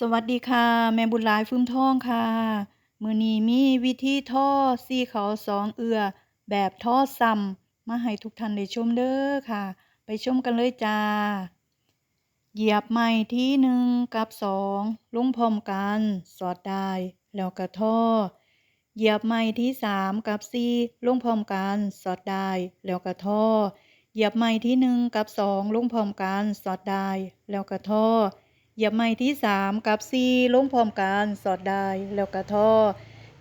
สวัสดีค่ะ แม่บุญหลายฟื้มทองค่ะ มือนี้มีวิธีท่อซี่เขาสองเอือ แบบท่อซ้ำมาให้ทุกท่านได้ชมเด้อค่ะ ไปชมกันเลยจ้า เหยียบไม้ที่หนึ่งกับสองลงพร้อมกัน สอดได้แล้วก็ท่อ เหยียบไม้ที่สามกับสี่ลงพร้อมกัน สอดได้แล้วก็ท่อ เหยียบไม้ที่หนึ่งกับสองลงพร้อมกัน สอดได้แล้วก็ท่อ เหยียบไม้ที่สามกับสี่ลงพร้อมกันสอดได้แล้วก็ท่อ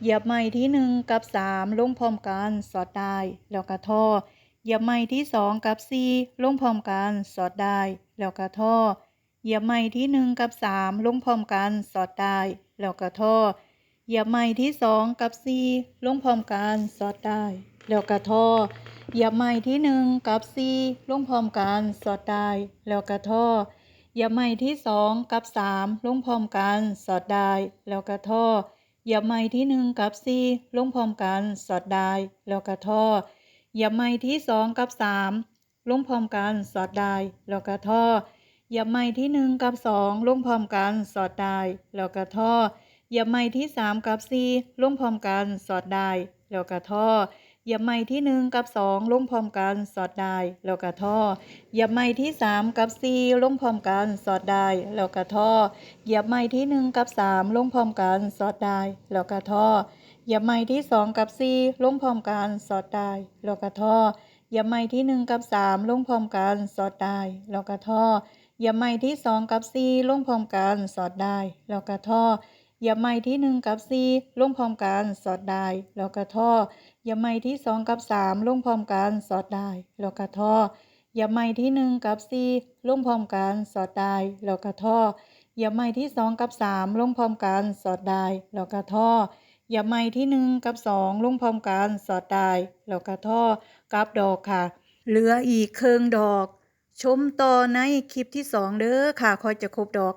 เหยียบไม้ที่หนึ่งกับสามลงพร้อมกันสอดได้แล้วก็ท่อเหยียบไม้ที่สองกับสี่ลงพร้อมกันสอดได้แล้วก็ท่อเหยียบไม้ที่หนึ่งกับสามลงพร้อมกันสอดได้แล้วก็ท่อเหยียบไม้ที่สองกับสี่ลงพร้อมกันสอดได้แล้วก็ท่อเหยียบไม้ที่หนึ่งกับสี่ลงพร้อมกันสอดได้แล้วก็ท่อ เหยียบไม้ที่สองกับสามลงพร้อมกัน สอดได้แล้วก็ท่อเหยียบไม้ที่หนึ่งกับสี่ลงพร้อมกัน สอดได้แล้วก็ท่อเหยียบไม้ที่สองกับสามลงพร้อมกันสอดได้แล้วก็ท่อเหยียบไม้ที่หนึ่งกับสองลงพร้อมกัน สอดได้แล้วก็ท่อเหยียบไม้ที่สามกับสี่ลงพร้อมกัน สอดได้แล้วก็ท่อ เหยียบไม้ที่หนึ่งกับสองลงพร้อมกันสอดได้แล้วก็ท่อ เหยียบไม้ที่สามกับสี่ลงพร้อมกันสอดได้แล้วก็ท่อ เหยียบไม้ที่หนึ่งกับสามลงพร้อมกันสอดได้แล้วก็ท่อ เหยียบไม้ที่สองกับสี่ลงพร้อมกันสอดได้แล้วก็ท่อ เหยียบไม้ที่หนึ่งกับสามลงพร้อมกันสอดได้แล้วก็ท่อ เหยียบไม้ที่สองกับสี่ลงพร้อมกันสอดได้แล้วก็ท่อ เหยียบไม้ที่หนึ่งกับสี่ลงพร้อมกันสอดได้แล้วก็ท่อเหยียบไม้ที่สองกับสามลงพร้อมกันสอดได้แล้วก็ท่อเหยียบไม้ที่หนึ่งกับสี่ลงพร้อมกันสอดได้แล้วก็ท่อเหยียบไม้ที่สองกับสามลงพร้อมกันสอดได้แล้วก็ท่อเหยียบไม้ที่หนึ่งกับสองลงพร้อมกันสอดได้แล้วก็ท่อกลับดอกค่ะ เหลืออีกเครื่องดอก ชมต่อในคลิปที่สองเด้อค่ะคอยจะครบดอก